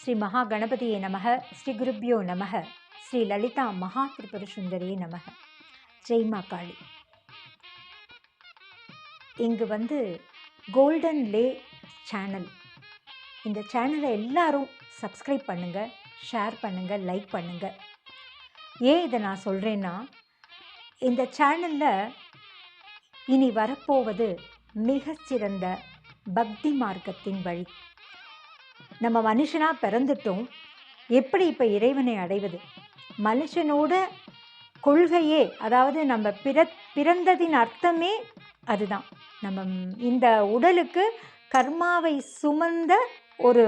ஸ்ரீ மகா கணபதியே நமக ஸ்ரீ குருப்யோ நமக ஸ்ரீ லலிதா மகா திரிபுர சுந்தரியே நமக. ஜெய்மா காளி. இங்கு வந்து கோல்டன் லே சேனல் இந்த சேனலை எல்லாரும் சப்ஸ்கிரைப் பண்ணுங்கள் ஷேர் பண்ணுங்கள் லைக் பண்ணுங்கள் ஏன் இதை நான் சொல்கிறேன்னா இந்த சேனலில் இனி வரப்போவது மிகச்சிறந்த பக்தி மார்க்கத்தின் வழி. நம்ம மனுஷனாக பிறந்துட்டோம். எப்படி இப்போ இறைவனை அடைவது? மனுஷனோட கொள்கையே அதாவது நம்ம பிற பிறந்ததின் அர்த்தமே அதுதான். நம்ம இந்த உடலுக்கு கர்மாவை சுமந்த ஒரு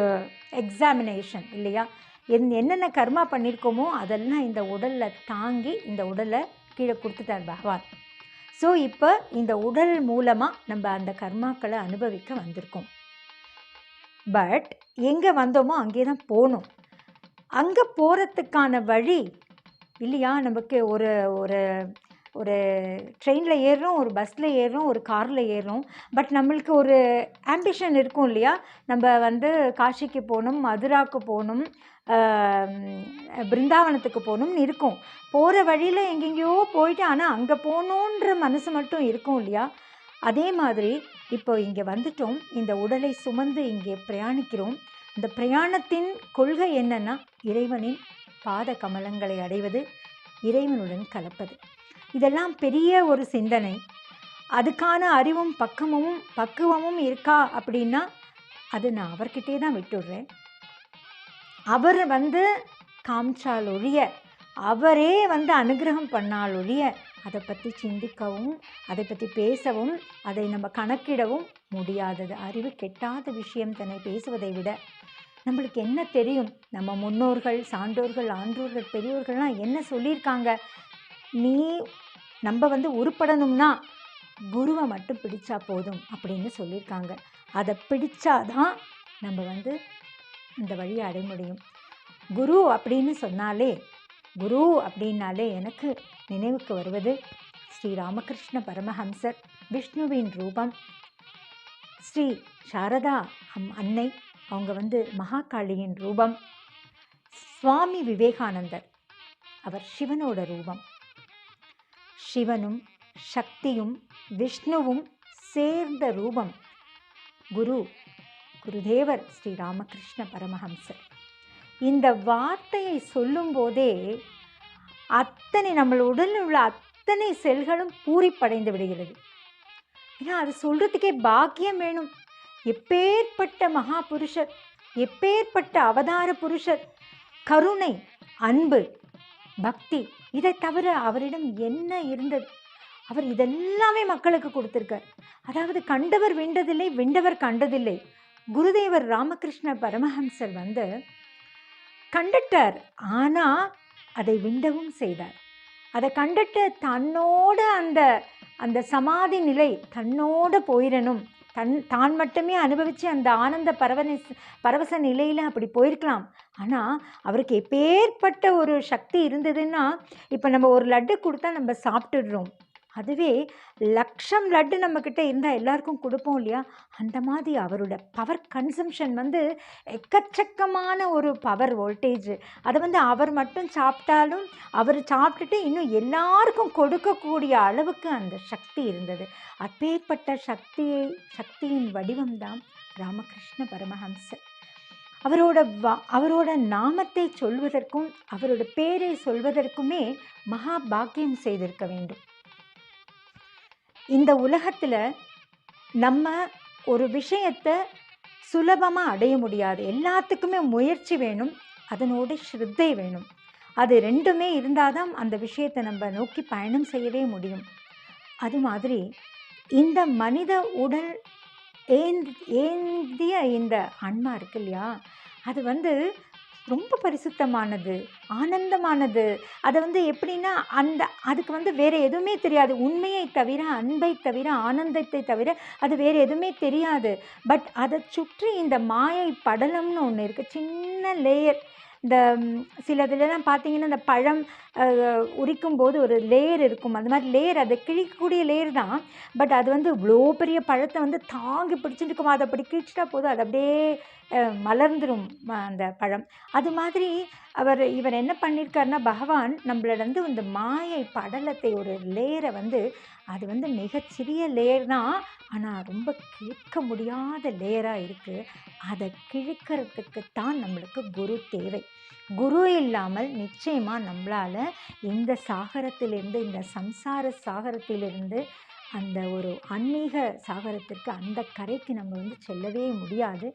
எக்ஸாமினேஷன் இல்லையா? என் என்னென்ன கர்மா பண்ணியிருக்கோமோ அதெல்லாம் இந்த உடலில் தாங்கி இந்த உடலை கீழே கொடுத்துட்டார் பகவான். ஸோ இப்போ இந்த உடல் மூலமாக நம்ம அந்த கர்மாக்களை அனுபவிக்க வந்திருக்கோம். பட் எங்கே வந்தோமோ அங்கே தான் போகணும். அங்கே போகிறதுக்கான வழி இல்லையா? நமக்கு ஒரு ஒரு ஒரு ட்ரெயினில் ஏறுறோம் ஒரு பஸ்ஸில் ஏறுறோம் ஒரு காரில் ஏறுறோம். பட் நம்மளுக்கு ஒரு ஆம்பிஷன் இருக்கும் இல்லையா? நம்ம வந்து காஷிக்கு போகணும் மதுராவுக்கு போகணும் பிருந்தாவனத்துக்கு போகணும்னு இருக்கும். போகிற வழியில் எங்கெங்கேயோ போயிட்டு ஆனால் அங்கே போகணுன்ற மனசு மட்டும் இருக்கும் இல்லையா? அதே மாதிரி இப்போ இங்கே வந்துட்டோம். இந்த உடலை சுமந்து இங்கே பிரயாணிக்கிறோம். இந்த பிரயாணத்தின் கொள்கை என்னன்னா இறைவனின் பாத கமலங்களை அடைவது இறைவனுடன் கலப்பது. இதெல்லாம் பெரிய ஒரு சிந்தனை. அதுக்கான அறிவும் பக்கமும் பக்குவமும் இருக்கா அப்படின்னா அது நான் அவர்கிட்டே தான் விட்டுடுறேன். அவர் வந்து காமிச்சால் ஒழிய அவரே வந்து அனுகிரகம் பண்ணால் ஒழிய அதை பற்றி சிந்திக்கவும் அதை பற்றி பேசவும் அதை நம்ம கணக்கிடவும் முடியாதது. அறிவு கெட்டாத விஷயம் தன்னை பேசுவதை விட நம்மளுக்கு என்ன தெரியும்? நம்ம முன்னோர்கள் சான்றோர்கள் ஆன்றோர்கள் பெரியோர்கள்லாம் என்ன சொல்லியிருக்காங்க? நீ நம்ம வந்து உருப்படணும்னா குருவை மட்டும் பிடிச்சா போதும் அப்படின்னு சொல்லியிருக்காங்க. அதை பிடிச்சாதான் நம்ம வந்து இந்த வழியை அடைய முடியும். குரு அப்படின்னு சொன்னாலே குரு அப்படின்னாலே எனக்கு நினைவுக்கு வருவது ஸ்ரீ ராமகிருஷ்ண பரமஹம்சர் விஷ்ணுவின் ரூபம். ஸ்ரீ சாரதா அம் அன்னை அவங்க வந்து மகாகாளியின் ரூபம். சுவாமி விவேகானந்தர் அவர் சிவனோட ரூபம். சிவனும் சக்தியும் விஷ்ணுவும் சேர்ந்த ரூபம். குரு குருதேவர் ஸ்ரீ ராமகிருஷ்ண பரமஹம்சர். இந்த வார்த்தையை சொல்லும்போதே அத்தனை நம்ம உடலில் உள்ள அத்தனை செல்களும் பூரிப்படைந்து விடுகிறது. ஏன்னா அது சொல்கிறதுக்கே பாக்கியம் வேணும். எப்பேற்பட்ட மகா புருஷர் எப்பேற்பட்ட அவதார புருஷர் கருணை அன்பு பக்தி இதை தவிர அவரிடம் என்ன இருந்தது? அவர் இதெல்லாமே மக்களுக்கு கொடுத்துருக்கார். அதாவது கண்டவர் விண்டதில்லை விண்டவர் கண்டதில்லை. குருதேவர் ராமகிருஷ்ண பரமஹம்சர் வந்து கண்டுட்டார். ஆனால் அதை விண்டவும் செய்தார். அதை கண்டுட்டு தன்னோட அந்த அந்த சமாதி நிலை தன்னோட போயிடணும் தன் தான் மட்டுமே அனுபவித்து அந்த ஆனந்த பரவன பரவச நிலையில் அப்படி போயிருக்கலாம். ஆனால் அவருக்கு எப்பேற்பட்ட ஒரு சக்தி இருந்ததுன்னா இப்போ நம்ம ஒரு லட்டு கொடுத்தா நம்ம சாப்பிட்டுடுறோம். அதுவே லட்சம் லட்டு நம்மக்கிட்ட இருந்தால் எல்லாருக்கும் கொடுப்போம் இல்லையா? அந்த மாதிரி அவரோட பவர் கன்சம்ஷன் வந்து எக்கச்சக்கமான ஒரு பவர் வோல்டேஜ் அதை வந்து அவர் மட்டும் சாப்பிட்டாலும் அவர் சாப்பிட்டுட்டு இன்னும் எல்லாருக்கும் கொடுக்கக்கூடிய அளவுக்கு அந்த சக்தி இருந்தது. அப்பேற்பட்ட சக்தியை சக்தியின் வடிவம்தான் ராமகிருஷ்ண பரமஹம்சர். அவரோட வா அவரோட நாமத்தை சொல்வதற்கும் அவரோட பேரை சொல்வதற்குமே மகா பாக்கியம் செய்திருக்க வேண்டும். இந்த உலகத்தில் நம்ம ஒரு விஷயத்தை சுலபமாக அடைய முடியாது. எல்லாத்துக்குமே முயற்சி வேணும். அதனோட ஸ்ரத்தை வேணும். அது ரெண்டுமே இருந்தால் தான் அந்த விஷயத்தை நம்ம நோக்கி பயணம் செய்யவே முடியும். அது மாதிரி இந்த மனித உடல் ஏந்தி ஏந்திய இந்த அன்மா இருக்கு இல்லையா? அது வந்து ரொம்ப பரிசுத்தமானது ஆனந்தமானது. அதை வந்து எப்படின்னா அந்த அதுக்கு வந்து வேறு எதுவுமே தெரியாது. உண்மையை தவிர அன்பை தவிர ஆனந்தத்தை தவிர அது வேறு எதுவுமே தெரியாது. பட் அதை சுற்றி இந்த மாயை படலம்னு ஒன்று இருக்குது சின்ன லேயர் இந்த சில இதுலலாம் பார்த்தீங்கன்னா இந்த பழம் உரிக்கும் போது ஒரு லேயர் இருக்கும். அந்த மாதிரி லேயர் அது கிழிக்கக்கூடிய லேயர் தான். பட் அது வந்து இவ்வளோ பெரிய பழத்தை வந்து தாங்கி பிடிச்சிட்டு இருக்கும் அதை அப்படி கிழிச்சிட்டா போதும். அது அப்படியே மலர்ந்துடும் அந்த பழம். அது மாதிரி அவர் இவர் என்ன பண்ணியிருக்காருன்னா பகவான் நம்மளிடந்து இந்த மாயை படலத்தை ஒரு லேயரை வந்து அது வந்து மிகச்சிறிய லேயர் தான். ஆனால் ரொம்ப கிழிக்க முடியாத லேயராக இருக்குது அதை கிழிக்கிறதுக்கு தான் நம்மளுக்கு குரு தேவை. குரு இல்லாமல் நிச்சயமாக நம்மளால் இந்த சாகரத்திலிருந்து இந்த சம்சார சாகரத்திலிருந்து அந்த ஒரு ஆன்மீக சாகரத்திற்கு அந்த கரைக்கு நம்ம வந்து செல்லவே முடியாது.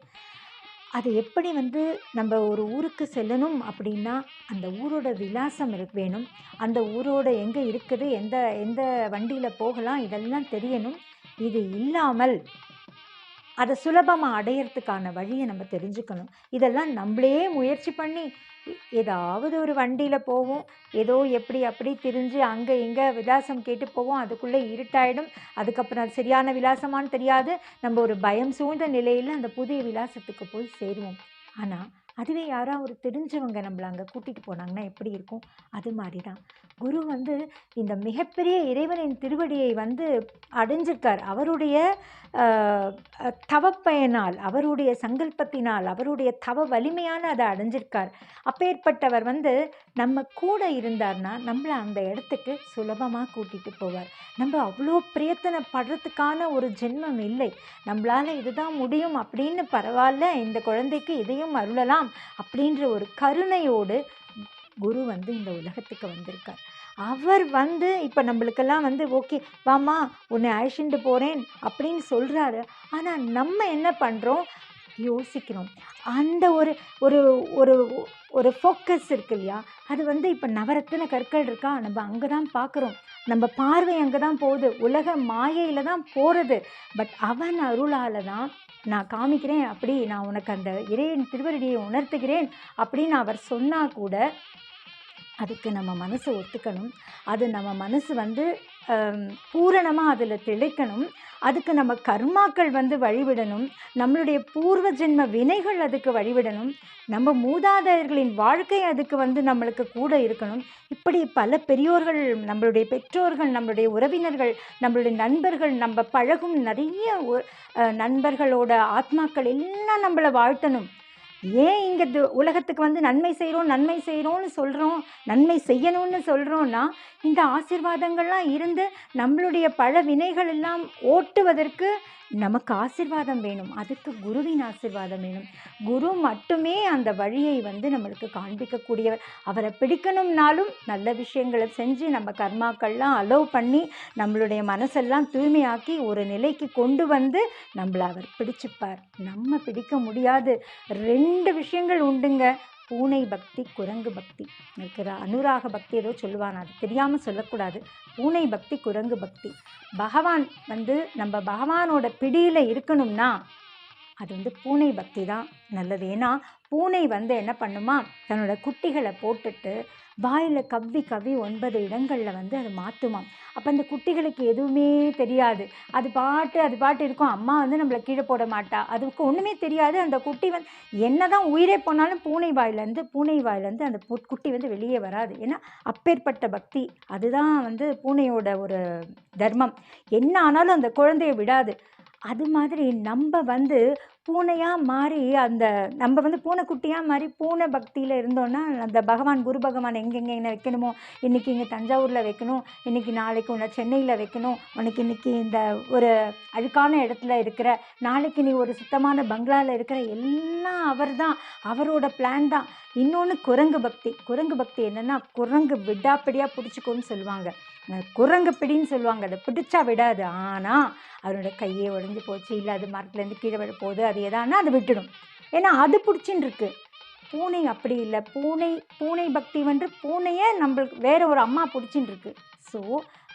அது எப்படி வந்து நம்ம ஒரு ஊருக்கு செல்லணும் அப்படின்னா அந்த ஊரோட விலாசம் இருக்கு வேணும். அந்த ஊரோட எங்கே இருக்குது எந்த எந்த வண்டியில் போகலாம் இதெல்லாம் தெரியணும். இது இல்லாமல் அதை சுலபமாக அடையிறதுக்கான வழியை நம்ம தெரிஞ்சுக்கணும். இதெல்லாம் நம்மளே முயற்சி பண்ணி ஏதாவது ஒரு வண்டியில் போவோம். ஏதோ எப்படி அப்படி திரிஞ்சு அங்கே இங்கே விலாசம் கேட்டு போவோம். அதுக்குள்ளே இருட்டாயிடும். அதுக்கப்புறம் அது சரியான விலாசமான்னு தெரியாது. நம்ம ஒரு பயம் சூழ்ந்த நிலையில் அந்த புதிய விலாசத்துக்கு போய் சேருவோம். ஆனால் அதுவே யாராவது ஒரு தெரிஞ்சவங்க நம்மளை அங்கே கூட்டிகிட்டு போனாங்கன்னா எப்படி இருக்கும்? அது மாதிரி தான் குரு வந்து இந்த மிகப்பெரிய இறைவனின் திருவடியை வந்து அடைஞ்சிருக்கார். அவருடைய தவப்பயனால் அவருடைய சங்கல்பத்தினால் அவருடைய தவ வலிமையான அதை அடைஞ்சிருக்கார். அப்பேற்பட்டவர் வந்து நம்ம கூட இருந்தார்னா நம்மளை அந்த இடத்துக்கு சுலபமாக கூட்டிகிட்டு போவார். நம்ம அவ்வளோ பிரயத்தனப்படுறதுக்கான ஒரு ஜென்மம் இல்லை. நம்மளால் இதுதான் முடியும் அப்படின்னு பரவாயில்ல இந்த குழந்தைக்கு இதையும் அருளலாம். அப்படின்ற ஒரு கருணையோடு குரு வந்து இந்த உலகத்துக்கு வந்திருக்கார். அவர் வந்து இப்போ நம்மளுக்கெல்லாம் வந்து ஓகே வாமா உன்னை அழைச்சிட்டு போகிறேன் அப்படின்னு சொல்கிறாரு ஆனால் நம்ம என்ன பண்ணுறோம் யோசிக்கிறோம். அந்த ஒரு ஒரு ஒரு ஒரு ஃபோக்கஸ் இருக்கு இல்லையா? அது வந்து இப்போ நவரத்தின கற்கள் இருக்கா? நம்ம அங்கே தான் பார்க்குறோம் நம்ம பார்வை அங்கே தான் போகுது. உலக மாயையில் தான் போகிறது பட் அவன் அருளால் தான் நான் காமிக்கிறேன் அப்படி நான் உனக்கு அந்த இறையின் திருவருடியை உணர்த்துகிறேன் அப்படின்னு அவர் சொன்னால் கூட அதுக்கு நம்ம மனசு ஒத்துக்கணும். அது நம்ம மனசு வந்து பூரணமாக அதில் திளைக்கணும். அதுக்கு நம்ம கர்மாக்கள் வந்து வழிவிடணும். நம்மளுடைய பூர்வ ஜென்ம வினைகள் அதுக்கு வழிவிடணும். நம்ம மூதாதையர்களின் வாழ்க்கை அதுக்கு வந்து நம்மளுக்கு கூட இருக்கணும். இப்படி பல பெரியோர்கள் நம்மளுடைய பெற்றோர்கள் நம்மளுடைய உறவினர்கள் நம்மளுடைய நண்பர்கள் நம்ம பழகும் நிறைய நண்பர்களோட ஆத்மாக்கள் எல்லாம் நம்மளை வாழ்த்தணும். ஏன் இங்கே உலகத்துக்கு வந்து நன்மை செய்கிறோம் நன்மை செய்கிறோம்னு சொல்கிறோம் நன்மை செய்யணும்னு சொல்கிறோன்னா இந்த ஆசிர்வாதங்கள்லாம் இருந்து நம்மளுடைய பல வினைகள் எல்லாம் ஓட்டுவதற்கு நமக்கு ஆசீர்வாதம் வேணும். அதுக்கு குருவின் ஆசிர்வாதம் வேணும். குரு மட்டுமே அந்த வழியை வந்து நம்மளுக்கு காண்பிக்கக்கூடியவர். அவரை பிடிக்கணும்னாலும் நல்ல விஷயங்களை செஞ்சு நம்ம கர்மாக்கள்லாம் அலோவ் பண்ணி நம்மளுடைய மனசெல்லாம் தூய்மையாக்கி ஒரு நிலைக்கு கொண்டு வந்து நம்மளை அவர் பிடிச்சுப்பார். நம்ம பிடிக்க முடியாது. ரெண்டு விஷயங்கள் உண்டுங்க. பூனை பக்தி குரங்கு பக்தி இருக்கிற அனுராக பக்தி ஏதோ சொல்லுவான். அது தெரியாமல் சொல்லக்கூடாது. பூனை பக்தி குரங்கு பக்தி. பகவான் வந்து நம்ம பகவானோட பிடியில் இருக்கணும்னா அது வந்து பூனை பக்தி தான் நல்லது. ஏன்னா பூனை வந்து என்ன பண்ணுமா? தன்னோட குட்டிகளை போட்டுட்டு வாயில் கவ்வி கவ்வி ஒன்பது இடங்களில் வந்து அது மாற்றுமாம் அப்போ அந்த குட்டிகளுக்கு எதுவுமே தெரியாது. அது பாட்டு அது பாட்டு இருக்கும். அம்மா வந்து நம்மளை கீழே போட மாட்டா. அதுக்கு ஒன்றுமே தெரியாது. அந்த குட்டி வந்து என்ன தான் உயிரே போனாலும் பூனை வாயிலேருந்து பூனை வாயிலேருந்து அந்த குட்டி வந்து வெளியே வராது. ஏன்னா அப்பேற்பட்ட பக்தி. அதுதான் வந்து பூனையோட ஒரு தர்மம். என்ன ஆனாலும் அந்த குழந்தைய விடாது. அது மாதிரி நம்ம வந்து பூனையாக மாறி அந்த நம்ம வந்து பூனைக்குட்டியாக மாறி பூனை பக்தியில் இருந்தோன்னா அந்த பகவான் குரு பகவான் எங்கெங்கே என்ன வைக்கணுமோ இன்றைக்கி இங்கே தஞ்சாவூரில் வைக்கணும் இன்றைக்கி நாளைக்கு உன்னை சென்னையில் வைக்கணும் உனக்கு இன்றைக்கி இந்த ஒரு அழுக்கான இடத்துல இருக்கிற நாளைக்கு நீ ஒரு சுத்தமான பங்களாவில் இருக்கிற எல்லாம் அவர் தான் அவரோட பிளான் தான். இன்னொன்று குரங்கு பக்தி. குரங்கு பக்தி என்னென்னா குரங்கு விடாப்பிடியாக பிடிச்சிக்கோன்னு சொல்லுவாங்க. குரங்கு பிடின்னு சொல்லுவாங்க. அதை பிடிச்சா விடாது. ஆனால் அதனோட கையே உடைஞ்சு போச்சு. இல்லை அது மரத்துலேருந்து கீழே விட போகுது. அது எதானா அது விட்டுடும். ஏன்னா அது பிடிச்சின்னு இருக்கு. பூனை அப்படி இல்லை. பூனை பூனை பக்தி வந்து பூனையே நம்மளுக்கு வேற ஒரு அம்மா பிடிச்சின்னு இருக்கு. ஸோ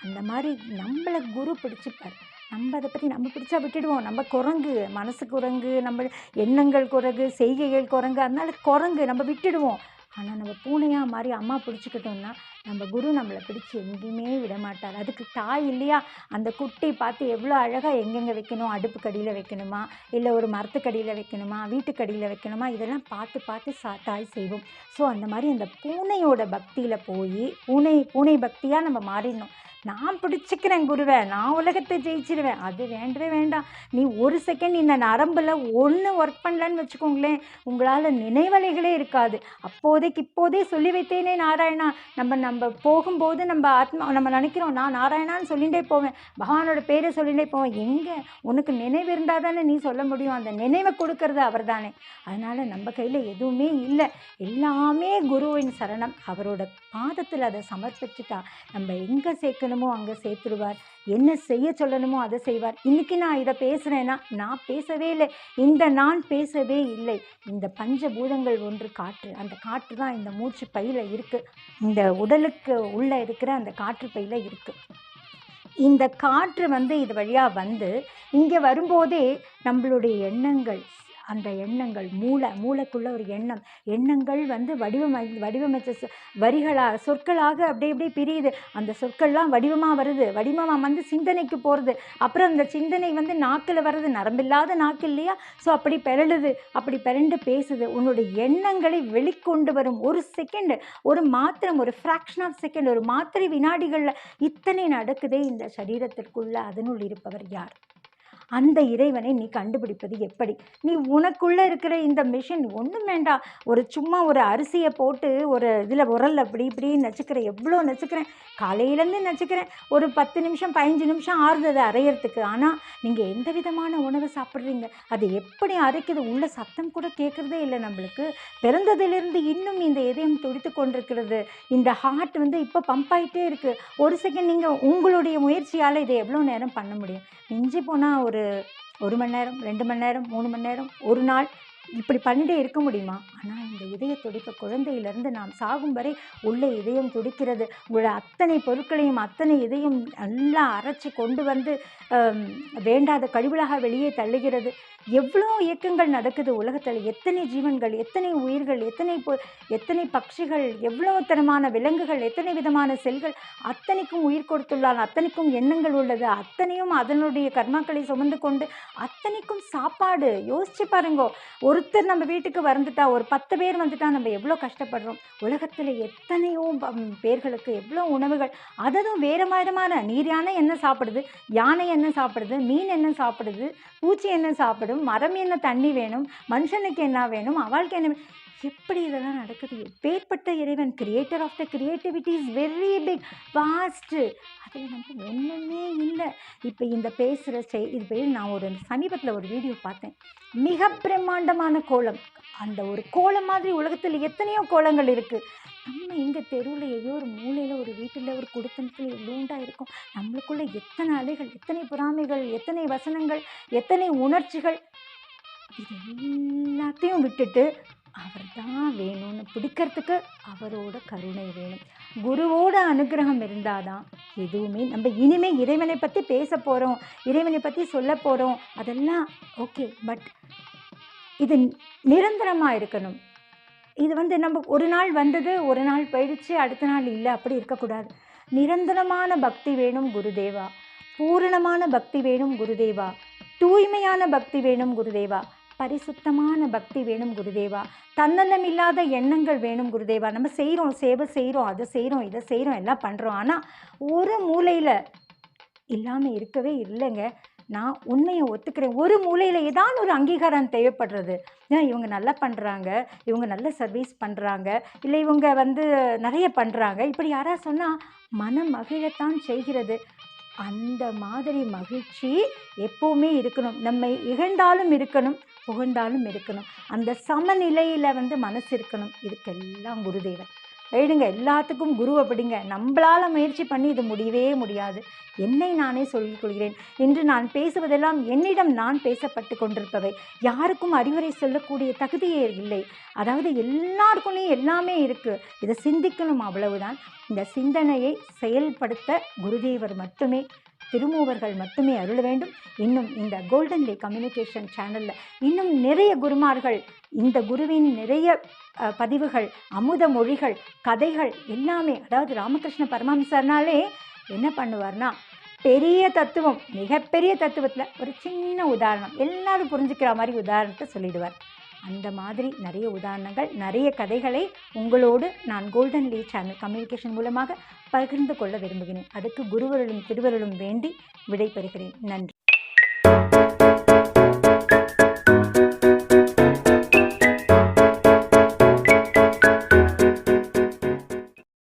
அந்த மாதிரி நம்மளை குரு பிடிச்சிப்பார். நம்ம அதை பற்றி நம்ம பிடிச்சா விட்டுடுவோம். நம்ம குரங்கு மனசு குரங்கு நம்ம எண்ணங்கள் குரங்கு செய்கைகள் குரங்கு அதனால குரங்கு நம்ம விட்டுடுவோம். ஆனால் நம்ம பூனையாக மாதிரி அம்மா பிடிச்சிக்கிட்டோம்னா நம்ம குரு நம்மளை பிடிச்சி எங்கேயுமே விட மாட்டார். அதுக்கு தாய் இல்லையா? அந்த குட்டி பார்த்து எவ்வளோ அழகாக எங்கெங்கே வைக்கணும்? அடுப்புக்கடியில் வைக்கணுமா? இல்லை ஒரு மரத்துக்கடியில் வைக்கணுமா? வீட்டுக்கடியில் வைக்கணுமா? இதெல்லாம் பார்த்து பார்த்து சா தாய் செய்வோம். ஸோ அந்த மாதிரி அந்த பூனையோட பக்தியில் போய் பூனை பூனை பக்தியாக நம்ம மாறிடணும். நான் பிடிச்சிக்கிறேன் குருவை நான் உலகத்தை ஜெயிச்சிருவேன். அது வேண்டவே வேண்டாம். நீ ஒரு செகண்ட் இந்த நரம்பில் ஒன்று ஒர்க் பண்ணலன்னு வச்சுக்கோங்களேன் உங்களால் நினைவலைகளே இருக்காது. அப்போதைக்கு இப்போதே சொல்லி வைத்தேனே நாராயணா. நம்ம நம்ம போகும்போது நம்ம ஆத்மா நம்ம நினைக்கிறோம் நான் நாராயணான்னு சொல்லிகிட்டே போவேன். பகவானோட பேரை சொல்லிகிட்டே போவேன். எங்கே? உனக்கு நினைவு இருந்தால் தானே நீ சொல்ல முடியும். அந்த நினைவை கொடுக்கறது அவர் தானே அதனால் நம்ம கையில் எதுவுமே இல்லை. எல்லாமே குருவின் சரணம். அவரோட பாதத்தில் அதை சமர்ப்பிச்சுட்டா நம்ம எங்கே சேர்க்கணுமோ அங்கே சேர்த்துடுவார் என்ன செய்ய சொல்லணுமோ அதை செய்வார். இன்றைக்கி நான் இதை பேசுகிறேன்னா நான் பேசவே இல்லை. இந்த நான் பேசவே இல்லை. இந்த பஞ்சபூதங்கள் ஒன்று காற்று. அந்த காற்று தான் இந்த மூச்சு பையில் இருக்குது இந்த உடலுக்கு உள்ளே இருக்கிற அந்த காற்று பையில் இருக்குது இந்த காற்று வந்து இது வழியாக வந்து இங்கே வரும்போதே நம்மளுடைய எண்ணங்கள் அந்த எண்ணங்கள் மூளை மூளைக்குள்ள ஒரு எண்ணம். எண்ணங்கள் வந்து வடிவமை வடிவமைச்ச சொ- வரிகளாக சொற்களாக அப்படியே அப்படியே பிரியுது. அந்த சொற்கள்லாம் வடிவமாக வருது. வடிவமாக வந்து சிந்தனைக்கு போகிறது அப்புறம் அந்த சிந்தனை வந்து நாக்கில் வர்றது. நரம்பில்லாத நாக்கு இல்லையா? ஸோ அப்படி பிறழுது அப்படி பிறண்டு பேசுது. உன்னுடைய எண்ணங்களை வெளிக்கொண்டு வரும். ஒரு செகண்ட் ஒரு மாத்திரம் ஒரு ஃப்ராக்ஷன் ஆஃப் செகண்ட் ஒரு மாத்திரை வினாடிகளில் இத்தனை நடக்குதே இந்த சரீரத்திற்குள்ள. அதனுள் இருப்பவர் யார்? அந்த இறைவனை நீ கண்டுபிடிப்பது எப்படி? நீ உனக்குள்ளே இருக்கிற இந்த மிஷின் ஒன்றும் வேண்டாம் ஒரு சும்மா ஒரு அரிசியை போட்டு ஒரு இதில் உரல் அப்படி இப்படி நச்சுக்கிறேன் எவ்வளோ நச்சுக்கிறேன் காலையிலேருந்து நச்சுக்கிறேன் ஒரு பத்து நிமிஷம் பதினஞ்சு நிமிஷம் ஆறுது அதை அரையிறதுக்கு. ஆனால் நீங்கள் எந்த விதமான உணவை சாப்பிட்றீங்க? அது எப்படி அரைக்குது? உள்ள சத்தம் கூட கேட்குறதே இல்லை நம்மளுக்கு. பிறந்ததுலேருந்து இன்னும் இந்த இதயம் துடித்து கொண்டிருக்கிறது. இந்த ஹார்ட் வந்து இப்போ பம்ப் ஆகிட்டே இருக்குது ஒரு செகண்ட் நீங்கள் உங்களுடைய முயற்சியால் இதை எவ்வளோ நேரம் பண்ண முடியும்? மிஞ்சி போனால் ஒரு ஒரு மணி நேரம் ரெண்டு மணி நேரம் மூணு மணி நேரம் ஒரு நாள் இப்படி பண்ணிட்டே இருக்க முடியுமா? ஆனால் இந்த இதய துடிப்பு குழந்தையிலிருந்து நாம் சாகும் வரை உள்ளே இதயம் துடிக்கிறது. உங்களோட அத்தனை பொருட்களையும் அத்தனை இதயம் நல்லா அரைச்சி கொண்டு வந்து வேண்டாத கழிவுகளாக வெளியே தள்ளுகிறது. எவ்வளோ இயக்கங்கள் நடக்குது உலகத்தில். எத்தனை ஜீவன்கள் எத்தனை உயிர்கள் எத்தனை பொ- எத்தனை பட்சிகள் எவ்வளோ தரமான விலங்குகள் எத்தனை விதமான செல்கள் அத்தனைக்கும் உயிர் கொடுத்துள்ளான் அத்தனைக்கும் எண்ணங்கள் உள்ளது. அத்தனையும் அதனுடைய கர்மாக்களை சுமந்து கொண்டு அத்தனைக்கும் சாப்பாடு. யோசிச்சு பாருங்கோ ஒருத்தர் நம்ம வீட்டுக்கு வந்துட்டா ஒரு பத்து பேர் வந்துட்டா நம்ம எவ்வளோ கஷ்டப்படுறோம்? உலகத்தில் எத்தனையோ பேர்களுக்கு எவ்வளோ உணவுகள் அததும் வேறு மாதிரமான நீர் யானை என்ன சாப்பிடுது யானை என்ன சாப்பிடுது மீன் என்ன சாப்பிடுது பூச்சி என்ன சாப்பிடும் மரம் என்ன தண்ணி வேணும் மனுஷனுக்கு என்ன வேணும் அவளுக்கு என்ன எப்படி இதெல்லாம் நடக்குது? எப்பேற்பட்ட இறைவன் creator of the creativity is very big vast அதில் வந்து ஒன்றுமே இல்லை. இப்போ இந்த பேசுகிற செய் இது பேர் நான் ஒரு சமீபத்தில் ஒரு வீடியோ பார்த்தேன். மிக பிரம்மாண்டமான கோலம். அந்த ஒரு கோலம் மாதிரி உலகத்தில் எத்தனையோ கோலங்கள் இருக்குது நம்ம இங்கே தெருவில் ஏதோ ஒரு மூலையில் ஒரு வீட்டில் ஒரு குடும்பத்தில் எவ்வளோண்டா இருக்கும். நம்மளுக்குள்ளே எத்தனை அலைகள் எத்தனை பொறாமைகள் எத்தனை வசனங்கள் எத்தனை உணர்ச்சிகள்? இது எல்லாத்தையும் விட்டுட்டு அவர் தான் வேணும்னு பிடிக்கிறதுக்கு அவரோட கருணை வேணும். குருவோட அனுகிரகம் இருந்தால் தான் எதுவுமே நம்ம இனிமேல் இறைவனை பற்றி பேச போகிறோம் இறைவனை பற்றி சொல்ல போகிறோம் அதெல்லாம் ஓகே பட் இது நிரந்தரமாக இருக்கணும். இது வந்து நம்ம ஒரு நாள் வந்தது ஒரு நாள் போயிடுச்சு அடுத்த நாள் இல்லை அப்படி இருக்கக்கூடாது. நிரந்தரமான பக்தி வேணும் குருதேவா. பூரணமான பக்தி வேணும் குருதேவா. தூய்மையான பக்தி வேணும் குருதேவா. பரிசுத்தமான பக்தி வேணும் குருதேவா. தன்னந்தம் இல்லாத எண்ணங்கள் வேணும் குருதேவா. நம்ம செய்கிறோம் சேவை செய்கிறோம் அதை செய்கிறோம் இதை செய்கிறோம் எல்லாம் பண்ணுறோம் ஆனால் ஒரு மூலையில் இல்லாமல் இருக்கவே இல்லைங்க. நான் உண்மையை ஒத்துக்கிறேன். ஒரு மூலையில் ஏதாவது ஒரு அங்கீகாரம் தேவைப்படுறது. ஏன் இவங்க நல்லா பண்ணுறாங்க இவங்க நல்ல சர்வீஸ் பண்ணுறாங்க இல்லை இவங்க வந்து நிறைய பண்ணுறாங்க இப்படி யாராவது சொன்னால் மனம் மகிழத்தான் செய்கிறது. அந்த மாதிரி மகிழ்ச்சி எப்போவுமே இருக்கணும். நம்மை இகழ்ந்தாலும் இருக்கணும். புகழ்ந்தாலும் இருக்கணும். அந்த சமநிலையில் வந்து மனசு இருக்கணும். இதுக்கெல்லாம் குருதேவன். எழுதுங்க எல்லாத்துக்கும் குரு அப்படிங்க. நம்மளால் முயற்சி பண்ணி இது முடியவே முடியாது. என்னை நானே சொல்லிக் கொள்கிறேன். இன்று நான் பேசுவதெல்லாம் என்னிடம் நான் பேசப்பட்டு கொண்டிருப்பவை. யாருக்கும் அறிவுரை சொல்லக்கூடிய தகுதியே இல்லை. அதாவது எல்லாருக்குள்ளேயும் எல்லாமே இருக்குது இதை சிந்திக்கணும் அவ்வளவுதான். இந்த சிந்தனையை செயல்படுத்த குருதேவர் மட்டுமே திருமூவர்கள் மட்டுமே அருள வேண்டும். இன்னும் இந்த கோல்டன் லே கம்யூனிகேஷன் சேனலில் இன்னும் நிறைய குருமார்கள் இந்த குருவின் நிறைய பதிவுகள் அமுத மொழிகள் கதைகள் எல்லாமே அதாவது ராமகிருஷ்ண பரமஹம்சர்னாலே என்ன பண்ணுவார்னா பெரிய தத்துவம் மிகப்பெரிய தத்துவத்தில் ஒரு சின்ன உதாரணம் எல்லாரும் புரிஞ்சுக்கிற மாதிரி உதாரணத்தை சொல்லிடுவார். அந்த மாதிரி நிறைய உதாரணங்கள் நிறைய கதைகளை உங்களோடு நான் கோல்டன் லீ சேனல் கம்யூனிகேஷன் மூலமாக பகிர்ந்து கொள்ள விரும்புகிறேன். அதுக்கு குருவருளும் திருவருளும் வேண்டி விடைபெறுகிறேன். நன்றி.